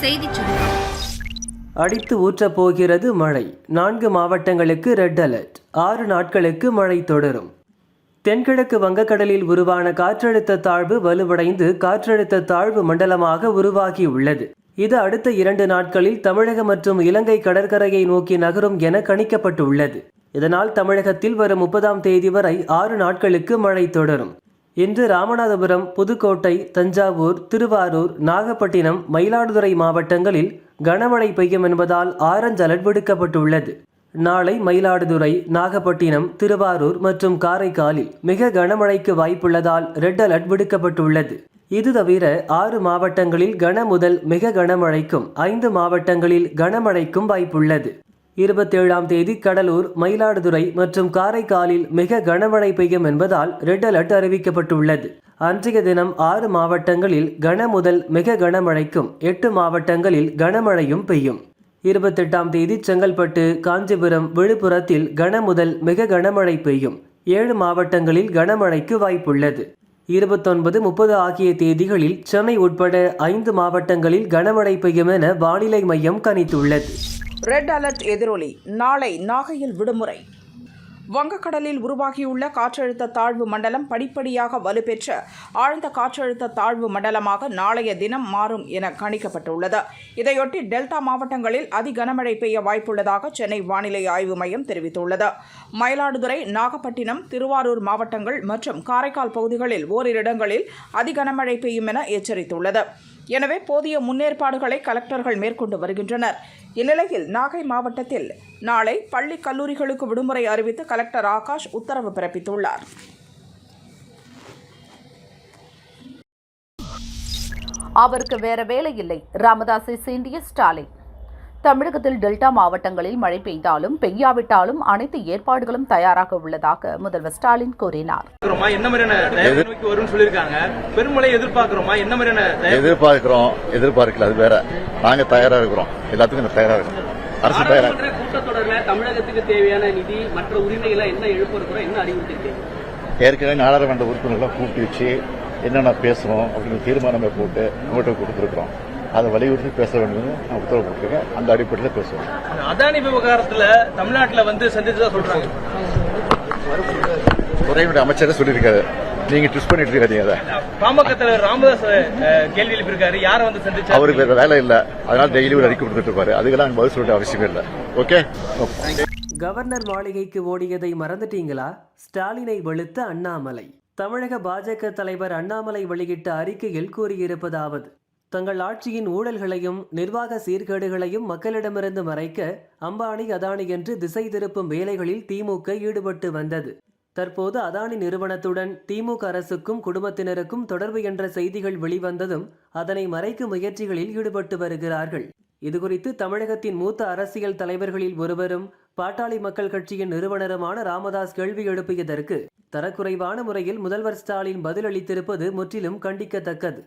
செய்திச் சுருக்கம். அடித்து ஊற்றப் போகிறது மழை. நான்கு மாவட்டங்களுக்கு ரெட் அலர்ட் ஆறு நாட்களுக்கு மழை தொடரும். தென்கிழக்கு வங்கக்கடலில் உருவான காற்றழுத்த தாழ்வு வலுவடைந்து காற்றழுத்த தாழ்வு மண்டலமாக உருவாகியுள்ளது. இது அடுத்த இரண்டு நாட்களில் தமிழகம் மற்றும் இலங்கை கடற்கரையை நோக்கி நகரும் என கணிக்கப்பட்டுள்ளது. இதனால் தமிழகத்தில் வரும் முப்பதாம் தேதி வரை ஆறு நாட்களுக்கு மழை தொடரும். இன்று ராமநாதபுரம் புதுக்கோட்டை தஞ்சாவூர் திருவாரூர் நாகப்பட்டினம் மயிலாடுதுறை மாவட்டங்களில் கனமழை பெய்யும் என்பதால் ஆரஞ்சு அலர்ட் விடுக்கப்பட்டுள்ளது. நாளை மயிலாடுதுறை நாகப்பட்டினம் திருவாரூர் மற்றும் காரைக்காலில் மிக கனமழைக்கு வாய்ப்புள்ளதால் ரெட் அலர்ட் விடுக்கப்பட்டுள்ளது. இது தவிர ஆறு மாவட்டங்களில் கன முதல் மிக கனமழைக்கும் ஐந்து மாவட்டங்களில் கனமழைக்கும் வாய்ப்புள்ளது. இருபத்தேழாம் தேதி கடலூர் மயிலாடுதுறை மற்றும் காரைக்காலில் மிக கனமழை பெய்யும் என்பதால் ரெட் அலர்ட் அறிவிக்கப்பட்டுள்ளது. அன்றைய தினம் ஆறு மாவட்டங்களில் கன முதல் மிக கனமழைக்கும் எட்டு மாவட்டங்களில் கனமழையும் பெய்யும். இருபத்தெட்டாம் தேதி செங்கல்பட்டு காஞ்சிபுரம் விழுப்புரத்தில் கன முதல் மிக கனமழை பெய்யும். ஏழு மாவட்டங்களில் கனமழைக்கு வாய்ப்புள்ளது. இருபத்தொன்பது முப்பது ஆகிய தேதிகளில் சென்னை உட்பட ஐந்து மாவட்டங்களில் கனமழை பெய்யும் என வானிலை மையம் கணித்துள்ளது. ரெட் அலர்ட் எதிரொலி நாளை நாகையில் விடுமுறை. வங்கக்கடலில் உருவாகியுள்ள காற்றழுத்த தாழ்வு மண்டலம் படிப்படியாக வலுப்பெற்ற ஆழ்ந்த காற்றழுத்த தாழ்வு மண்டலமாக நாளைய தினம் மாறும் என கணிக்கப்பட்டுள்ளது. இதையொட்டி டெல்டா மாவட்டங்களில் அதி கனமழை பெய்ய வாய்ப்புள்ளதாக சென்னை வானிலை ஆய்வு மையம் தெரிவித்துள்ளது. மயிலாடுதுறை நாகப்பட்டினம் திருவாரூர் மாவட்டங்கள் மற்றும் காரைக்கால் பகுதிகளில் ஓரிரு இடங்களில் அதி கனமழை பெய்யும் என எச்சரித்துள்ளது. எனவே போதிய முன்னேற்பாடுகளை கலெக்டர்கள் மேற்கொண்டு வருகின்றனர். இந்நிலையில் நாகை மாவட்டத்தில் நாளை பள்ளி கல்லூரிகளுக்கு விடுமுறை அறிவித்து கலெக்டர் ஆகாஷ் உத்தரவு பிறப்பித்துள்ளார். அவருக்கு வேற வேலை இல்லை. ராமதாஸை சீண்டிய ஸ்டாலின். தமிழகத்தில் டெல்டா மாவட்டங்களில் மழை பெய்தாலும் பெய்யாவிட்டாலும் அனைத்து ஏற்பாடுகளும் தயாராக உள்ளதாக முதல்வர் ஸ்டாலின் கூறினார். எதிர்பார்க்கிறோமா? என்ன மாதிரியான தயாரிப்பு நோக்கி வரும்னு சொல்லியிருக்காங்க. பெருமழை எதிர்பார்க்கிறோமா? என்ன மாதிரியான தயாரிப்பு எதிர்பார்க்கிறோம் எதிர்பார்க்கல அது வேற. நாங்க தயாரா இருக்கிறோம். எல்லாத்துக்கும் தயாரா இருக்கிறோம். அரசு தயாரா கூட்டத்தொடர்ல தமிழகத்துக்கு தேவையான நிதி மற்ற உரிமைகளை என்ன எழுப்ப இருக்கிறோம் என்ன அறிவுறுத்திருக்கீங்க? ஏற்கனவே நாடாளுமன்ற உறுப்பினர்களை கூப்பிட்டு வச்சு என்னென்ன பேசணும் அப்படின்னு தீர்மானமே போட்டு அவங்கள்ட்ட கொடுத்துருக்கோம் அதை வலியுறுத்தி பேச வேண்டும் நான் உத்தரவு போட்டிருக்கேன். அந்த அடிப்படையில் பேசுவோம். அதானி விவகாரத்துல தமிழ்நாட்டுல வந்து சந்திச்சதா சொல்றாங்க. துறையினுடைய அமைச்சரே சொல்லியிருக்காரு. நீங்க ட்விஸ்ட் பண்ணிட்டு இருக்காதீங்க அதை. பாமக தலைவர் ராமதாஸ் கேள்வி எழுப்பியிருக்காரு. யாரை வந்து சந்திச்சா? அவருக்கு வேற வேலை இல்லை. அதனால டெய்லி ஒரு அறிக்கை கொடுத்துட்டு இருப்பாரு. அதுக்கெல்லாம் பதில் சொல்ல அவசியமே இல்லை. ஓகே? கவர்னர் மாளிகைக்கு ஓடியதை மறந்துட்டீங்களா? ஸ்டாலினை வெளுத்த அண்ணாமலை. தமிழக பாஜக தலைவர் அண்ணாமலை வெளியிட்ட அறிக்கையில் கூறியிருப்பதாவது தங்கள் ஆட்சியின் ஊழல்களையும் நிர்வாக சீர்கேடுகளையும் மக்களிடமிருந்து மறைக்க அம்பானி அதானி என்று திசை திருப்பும் வேலைகளில் திமுக ஈடுபட்டு வந்தது. தற்போது அதானி நிறுவனத்துடன் திமுக அரசுக்கும் குடும்பத்தினருக்கும் தொடர்பு என்ற செய்திகள் வெளிவந்ததும் அதனை மறைக்கும் முயற்சிகளில் ஈடுபட்டு வருகிறார்கள். இதுகுறித்து தமிழகத்தின் மூத்த அரசியல் தலைவர்களில் ஒருவரும் பாட்டாளி மக்கள் கட்சியின் நிறுவனருமான ராமதாஸ் கேள்வி எழுப்பியதற்கு தரக்குறைவான முறையில் முதல்வர் ஸ்டாலின் பதிலளித்திருப்பது முற்றிலும் கண்டிக்கத்தக்கது.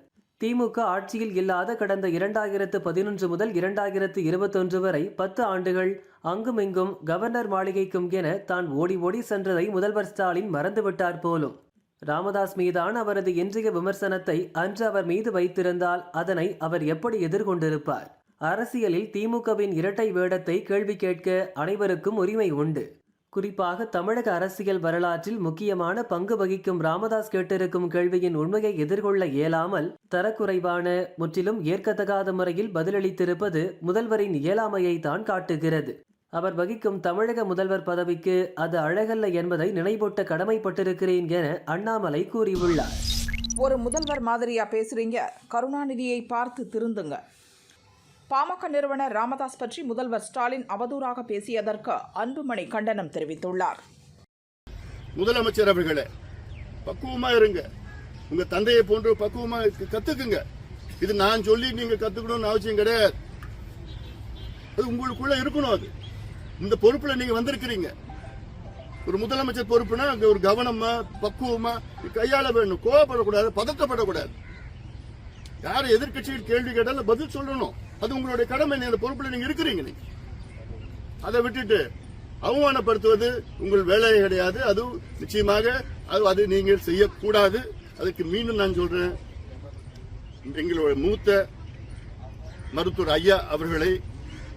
திமுக ஆட்சியில் இல்லாத கடந்த இரண்டாயிரத்து பதினொன்று முதல் இரண்டாயிரத்து இருபத்தொன்று வரை பத்து ஆண்டுகள் அங்குமிங்கும் கவர்னர் மாளிகைக்கும் என தான் ஓடி ஓடி சென்றதை முதல்வர் ஸ்டாலின் மறந்துவிட்டார் போலும். ராமதாஸ் மீதான அவரது இன்றைய விமர்சனத்தை அன்று அவர் மீது வைத்திருந்தால் அதனை அவர் எப்படி எதிர்கொண்டிருப்பார்? அரசியலில் திமுகவின் இரட்டை வேடத்தை கேள்வி கேட்க அனைவருக்கும் உரிமை உண்டு. குறிப்பாக தமிழக அரசியல் வரலாற்றில் முக்கியமான பங்கு வகிக்கும் ராமதாஸ் கேட்டிருக்கும் கேள்வியின் உண்மையை எதிர்கொள்ள இயலாமல் தரக்குறைவான முற்றிலும் ஏற்கத்தகாத முறையில் பதிலளித்திருப்பது முதல்வரின் இயலாமையை தான் காட்டுகிறது. அவர் வகிக்கும் தமிழக முதல்வர் பதவிக்கு அது அழகல்ல என்பதை நினைவூட்ட கடமைப்பட்டிருக்கிறேன் என அண்ணாமலை கூறியுள்ளார். ஒரு முதல்வர் மாதிரியா பேசுறீங்க. கருணாநிதியை பார்த்து திருந்துங்க. பாமக நிறுவனர் ராமதாஸ் பற்றி முதல்வர் ஸ்டாலின் அவதூறாக பேசியதற்கு அன்புமணி கண்டனம் தெரிவித்துள்ளார். முதலமைச்சர் அவர்களே பக்குவமா இருங்க. உங்க தந்தையை போன்று பக்குவமா கத்துக்குங்க. இது நான் சொல்லி நீங்க கத்துக்கணும்னு அவசியம் கிடையாது. அது உங்களுக்குள்ள இருக்கணும் அது. இந்த பொறுப்புல நீங்க வந்திருக்கிறீங்க. ஒரு முதலமைச்சர் பொறுப்புனா அங்க ஒரு கவனமா பக்குவமா கையாள வேணும். கோவப்படக்கூடாது பதட்டப்படக்கூடாது யார் எதிர்க்கட்சிகள் கேள்வி கேட்டாலும் பதில் சொல்லணும். அது உங்களுடைய கடமை நீங்க அந்த பொறுப்புல நீங்க இருக்கிறீங்க நீங்க. அதை விட்டுட்டு அவமானப்படுத்துவது உங்கள் வேலை கிடையாது. அது நிச்சயமாக அது அது நீங்கள் செய்யக்கூடாது. அதுக்கு மீண்டும் நான் சொல்றேன். எங்களுடைய மூத்த மருத்துவர் ஐயா அவர்களை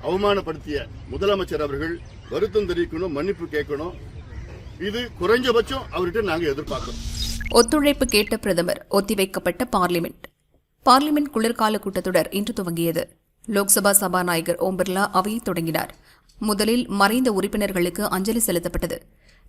அவமானப்படுத்திய முதலமைச்சர் அவர்கள் வருத்தம் தெரிவிக்கணும் மன்னிப்பு கேட்கணும். இது குறைஞ்சபட்சம் அவர்கிட்ட நாங்கள் எதிர்பார்க்கிறோம். ஒத்துழைப்பு கேட்ட பிரதமர் ஒத்திவைக்கப்பட்ட பார்லிமெண்ட். பார்லிமெண்ட் குளிர்கால கூட்டத்தொடர் இன்று துவங்கியது. லோக்சபா சபாநாயகர் ஓம் பிர்லா அவையை தொடங்கினார். முதலில் மறைந்த உறுப்பினர்களுக்கு அஞ்சலி செலுத்தப்பட்டது.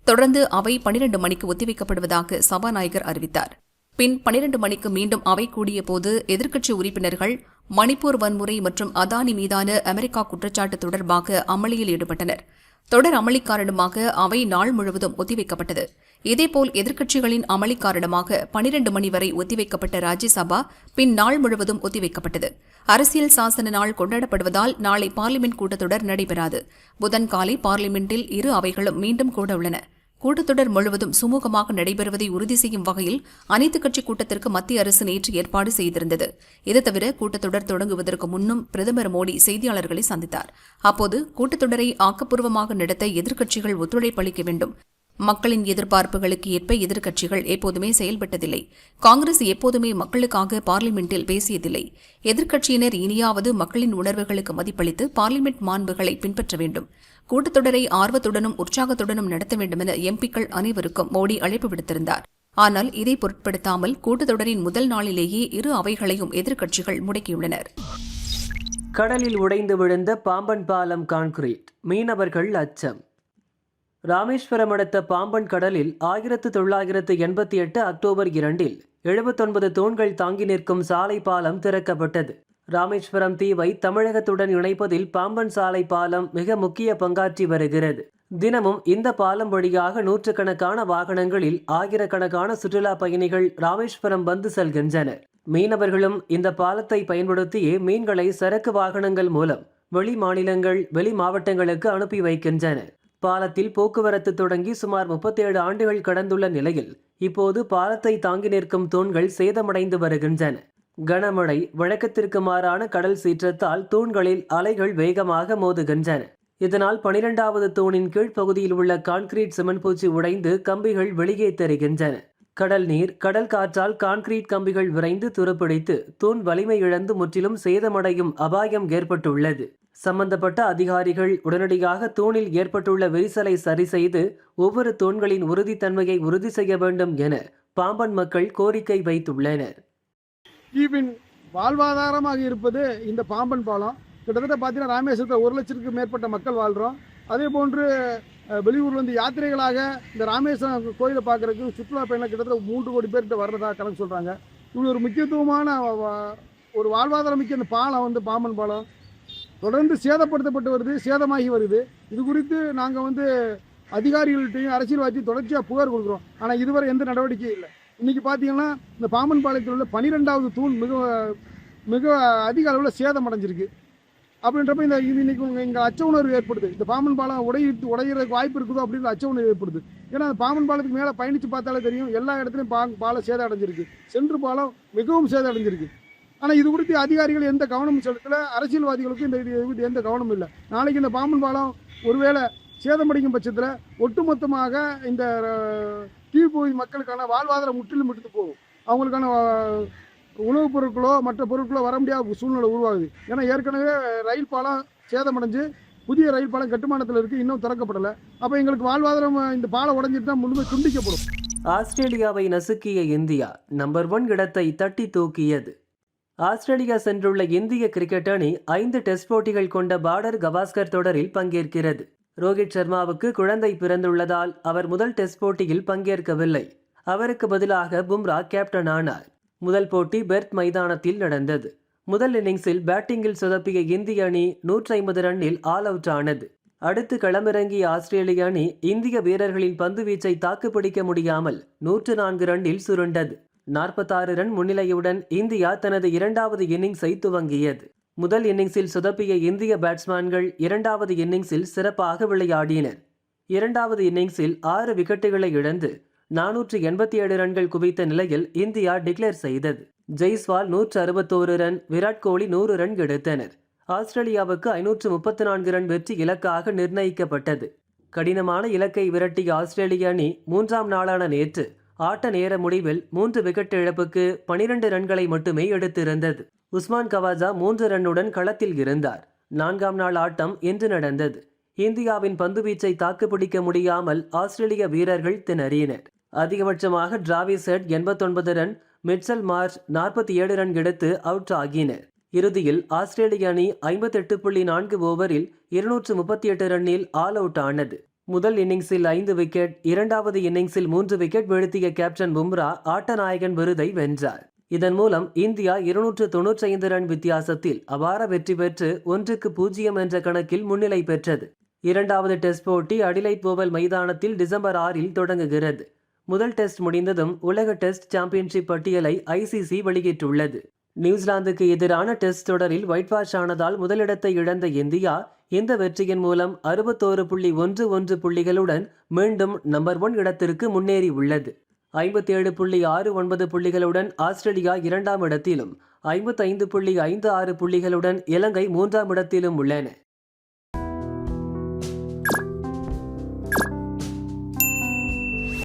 தொடர்ந்து அவை பனிரண்டு மணிக்கு ஒத்திவைக்கப்படுவதாக சபாநாயகர் அறிவித்தார். பின் பனிரண்டு மணிக்கு மீண்டும் அவை கூடிய போது எதிர்க்கட்சி உறுப்பினர்கள் மணிப்பூர் வன்முறை மற்றும் அதானி மீதான அமெரிக்கா குற்றச்சாட்டு தொடர்பாக அமளியில் ஈடுபட்டனர். தொடர் அமளி காரணமாக அவை நாள் முழுவதும் ஒத்திவைக்கப்பட்டது. இதேபோல் எதிர்க்கட்சிகளின் அமளி காரணமாக பனிரண்டு மணி வரை ஒத்திவைக்கப்பட்ட ராஜ்யசபா பின் நாள் முழுவதும் ஒத்திவைக்கப்பட்டது. அரசியல் சாசன நாள் கொண்டாடப்படுவதால் நாளை பார்லிமெண்ட் கூட்டத்தொடர் நடைபெறாது. புதன் காலை பார்லிமெண்டில் இரு அவைகளும் மீண்டும் கூட உள்ளன. கூட்டத்தொடர் முழுவதும் சுமூகமாக நடைபெறுவதை உறுதி செய்யும் வகையில் அனைத்துக் கட்சி கூட்டத்திற்கு மத்திய அரசு நேற்று ஏற்பாடு செய்திருந்தது. இது தவிர கூட்டத்தொடர் தொடங்குவதற்கு முன்னும் பிரதமர் மோடி செய்தியாளர்களை சந்தித்தார். அப்போது கூட்டத்தொடரை ஆக்கப்பூர்வமாக நடத்த எதிர்க்கட்சிகள் ஒத்துழைப்பளிக்க வேண்டும். மக்களின் எதிர்பார்ப்புகளுக்கு ஏற்ப எதிர்க்கட்சிகள் எப்போதுமே செயல்பட்டதில்லை. காங்கிரஸ் எப்போதுமே மக்களுக்காக பார்லிமெண்டில் பேசியதில்லை. எதிர்க்கட்சியினர் இனியாவது மக்களின் உணர்வுகளுக்கு மதிப்பளித்து பார்லிமெண்ட் மாண்புகளை பின்பற்ற வேண்டும். கூட்டத்தொடரை ஆர்வத்துடனும் உற்சாகத்துடனும் நடத்த வேண்டுமென எம்பிக்கள் அனைவருக்கும் மோடி அழைப்பு விடுத்திருந்தார். ஆனால் இதை பொருட்படுத்தாமல் கூட்டத்தொடரின் முதல் நாளிலேயே இரு அவைகளையும் எதிர்க்கட்சிகள் முடக்கியுள்ளனர். கடலில் உடைந்து விழுந்த பாம்பன் பாலம் கான்கிரீட். மீனவர்கள் அச்சம். ராமேஸ்வரம் அடுத்த பாம்பன் கடலில் ஆயிரத்து தொள்ளாயிரத்து எண்பத்தி எட்டு அக்டோபர் இரண்டில் எழுபத்தொன்பது தூண்கள் தாங்கி நிற்கும் சாலை பாலம் திறக்கப்பட்டது. ராமேஸ்வரம் தீவை தமிழகத்துடன் இணைப்பதில் பாம்பன் சாலை பாலம் மிக முக்கிய பங்காற்றி வருகிறது. தினமும் இந்த பாலம் வழியாக நூற்றுக்கணக்கான வாகனங்களில் ஆயிரக்கணக்கான சுற்றுலா பயணிகள் ராமேஸ்வரம் வந்து செல்கின்றனர். மீனவர்களும் இந்த பாலத்தை பயன்படுத்தியே மீன்களை சரக்கு வாகனங்கள் மூலம் வெளி மாநிலங்கள் வெளி மாவட்டங்களுக்கு அனுப்பி வைக்கின்றனர். பாலத்தில் போக்குவரத்து தொடங்கி சுமார் முப்பத்தேழு ஆண்டுகள் கடந்துள்ள நிலையில் இப்போது பாலத்தை தாங்கி நிற்கும் தூண்கள் சேதமடைந்து வருகின்றன. கனமழை வழக்கத்திற்கு மாறான கடல் சீற்றத்தால் தூண்களில் அலைகள் வேகமாக மோதுகின்றன. இதனால் பனிரெண்டாவது தூணின் கீழ்ப்பகுதியில் உள்ள கான்கிரீட் சிமெண்ட் பூச்சி உடைந்து கம்பிகள் வெளியே தெரிகின்றன. கடல் நீர் கடல் காற்றால் கான்கிரீட் கம்பிகள் விரைந்து துருப்பிடித்து தூண் வலிமை இழந்து முற்றிலும் சேதமடையும் அபாயம் ஏற்பட்டுள்ளது. சம்பந்தப்பட்ட அதிகாரிகள் உடனடியாக தூணில் ஏற்பட்டுள்ள விரிசலை சரி செய்து ஒவ்வொரு தூண்களின் உறுதித்தன்மையை உறுதி செய்ய வேண்டும் என பாம்பன் மக்கள் கோரிக்கை வைத்துள்ளனர். தீவின் வாழ்வாதாரமாக இருப்பது இந்த பாம்பன் பாலம். கிட்டத்தட்ட பார்த்தீங்கன்னா ராமேஸ்வரத்தில் ஒரு லட்சத்துக்கு மேற்பட்ட மக்கள் வாழ்கிறோம் அதே போன்று வெளியூரில் வெளியூர்லேருந்து யாத்திரைகளாக இந்த ராமேஸ்வரம் கோயிலை பார்க்குறதுக்கு சுற்றுலா பயணம் கிட்டத்தட்ட மூன்று கோடி பேர்கிட்ட வர்றதா கணக்கு சொல்கிறாங்க இவ்வளோ ஒரு முக்கியத்துவமான ஒரு வாழ்வாதாரம் மிக்க இந்த பாலம் வந்து பாம்பன் பாலம். தொடர்ந்து சேதப்படுத்தப்பட்டு வருது சேதமாகி வருது. இது குறித்து நாங்கள் வந்து அதிகாரிகள்கிட்டையும் அரசியல்வாதியும் தொடர்ச்சியாக புகார் கொடுக்குறோம். ஆனால் இதுவரை எந்த நடவடிக்கையும் இல்லை. இன்றைக்கி பார்த்தீங்கன்னா இந்த பாம்பன் பாளையத்தில் உள்ள பனிரெண்டாவது தூண் மிக மிக அதிக அளவில் சேதம் அடைஞ்சிருக்கு அப்படின்றப்ப இந்த இது இன்னைக்கு எங்கள் அச்ச உணர்வு ஏற்படுது. இந்த பாம்பன் பாலம் உடையிட்டு உடையிறதுக்கு வாய்ப்பு இருக்குதோ அப்படின்ற அச்ச உணர்வு ஏற்படுது. ஏன்னா அந்த பாம்பன் பாலத்துக்கு மேலே பயணித்து பார்த்தாலே தெரியும் எல்லா இடத்துலையும் பா பாலம் சேதம் அடைஞ்சிருக்கு சென்று பாலம் மிகவும் சேதம் அடைஞ்சிருக்கு ஆனால் இது குறித்து அதிகாரிகள் எந்த கவனமும் செலுத்தல. அரசியல்வாதிகளுக்கும் இந்த இது குறித்து எந்த கவனமும் இல்லை. நாளைக்கு இந்த பாம்பன் பாலம் ஒருவேளை சேதமடைக்கும் பட்சத்தில் ஒட்டுமொத்தமாக இந்த அஹ், தீவுப்பகுதி மக்களுக்கான வாழ்வாதாரம் முற்றிலும் விட்டு போகும். அவங்களுக்கான உணவுப் பொருட்களோ மற்ற பொருட்களோ வர முடியாத சூழ்நிலை உருவாகுது. ஏன்னா ஏற்கனவே ரயில் பாலம் சேதமடைஞ்சு புதிய ரயில் பாலம் கட்டுமானத்தில் இருக்குது இன்னும் திறக்கப்படலை. அப்போ எங்களுக்கு வாழ்வாதாரம் இந்த பாலம் உடஞ்சிட்டு தான் முழுமை துண்டிக்கப்படும். ஆஸ்திரேலியாவை நசுக்கிய இந்தியா நம்பர் ஒன் இடத்தை தட்டி தூக்கியது. ஆஸ்திரேலியா சென்றுள்ள இந்திய கிரிக்கெட் அணி ஐந்து டெஸ்ட் போட்டிகள் கொண்ட பார்டர் கவாஸ்கர் தொடரில் பங்கேற்கிறது. ரோஹித் சர்மாவுக்கு குழந்தை பிறந்துள்ளதால் அவர் முதல் டெஸ்ட் போட்டியில் பங்கேற்கவில்லை. அவருக்கு பதிலாக பும்ரா கேப்டன் ஆனார். முதல் போட்டி பெர்த் மைதானத்தில் நடந்தது. முதல் இன்னிங்ஸில் பேட்டிங்கில் சொதப்பிய இந்திய அணி நூற்றி ஐம்பது ரன்னில் ஆல் அவுட் ஆனது. அடுத்து களமிறங்கிய ஆஸ்திரேலிய அணி இந்திய வீரர்களின் பந்து வீச்சை தாக்குப்பிடிக்க முடியாமல் நூற்று நான்கு ரன்னில் சுருண்டது. நாற்பத்தாறு ரன் முன்னிலையுடன் இந்தியா தனது இரண்டாவது இன்னிங்ஸை துவங்கியது. முதல் இன்னிங்ஸில் சுதப்பிய இந்திய பேட்ஸ்மேன்கள் இரண்டாவது இன்னிங்ஸில் சிறப்பாக விளையாடினர். இரண்டாவது இன்னிங்ஸில் ஆறு விக்கெட்டுகளை இழந்து நானூற்று எண்பத்தி ஏழு ரன்கள் குவித்த நிலையில் இந்தியா டிக்ளேர் செய்தது. ஜெய்ஸ்வால் நூற்று அறுபத்தோரு ரன் விராட் கோலி நூறு ரன் எடுத்தனர். ஆஸ்திரேலியாவுக்கு ஐநூற்று முப்பத்தி நான்கு ரன் வெற்றி இலக்காக நிர்ணயிக்கப்பட்டது. கடினமான இலக்கை விரட்டிய ஆஸ்திரேலிய அணி மூன்றாம் நாளான நேற்று ஆட்ட நேர முடிவில் மூன்று விக்கெட் இழப்புக்கு பனிரெண்டு ரன்களை மட்டுமே எடுத்திருந்தது. உஸ்மான் கவாஜா மூன்று ரன்னுடன் களத்தில் இருந்தார். நான்காம் நாள் ஆட்டம் இன்று நடந்தது. இந்தியாவின் பந்துவீச்சை தாக்குப்பிடிக்க முடியாமல் ஆஸ்திரேலிய வீரர்கள் திணறினர். அதிகபட்சமாக டிராவிசெட் எண்பத்தொன்பது ரன் மிட்சல் மார்ச் நாற்பத்தி ஏழு ரன் எடுத்து அவுட் ஆகினர். இறுதியில் ஆஸ்திரேலிய அணி ஐம்பத்தெட்டு புள்ளி நான்கு ஓவரில் இருநூற்று முப்பத்தி எட்டு ரன்னில் ஆல் அவுட் ஆனது. முதல் இன்னிங்ஸில் ஐந்து விக்கெட் இரண்டாவது இன்னிங்ஸில் மூன்று விக்கெட் வீழ்த்திய கேப்டன் பும்ரா ஆட்டநாயகன் விருதை வென்றார். இதன் மூலம் இந்தியா இருநூற்று தொன்னூற்றி ஐந்து ரன் வித்தியாசத்தில் அபார வெற்றி பெற்று ஒன்றுக்கு பூஜ்ஜியம் என்ற கணக்கில் முன்னிலை பெற்றது. இரண்டாவது டெஸ்ட் போட்டி அடிலைட் ஓவல் மைதானத்தில் டிசம்பர் ஆறில் தொடங்குகிறது. முதல் டெஸ்ட் முடிந்ததும் உலக டெஸ்ட் சாம்பியன்ஷிப் பட்டியலை ஐசிசி வெளியிட்டுள்ளது. நியூசிலாந்துக்கு எதிரான டெஸ்ட் தொடரில் ஒயிட் வாஷ் ஆனதால் முதலிடத்தை இழந்த இந்தியா இந்த வெற்றியின் மூலம் அறுபத்தோரு புள்ளி ஒன்று ஒன்று புள்ளிகளுடன் மீண்டும் நம்பர் ஒன் இடத்திற்கு முன்னேறி உள்ளது. ஐம்பத்தி ஏழு புள்ளி ஆறு ஒன்பது புள்ளிகளுடன் ஆஸ்திரேலியா இரண்டாம் இடத்திலும் ஐம்பத்தைந்து புள்ளி ஐந்து ஆறு புள்ளிகளுடன் இலங்கை மூன்றாம் இடத்திலும் உள்ளன.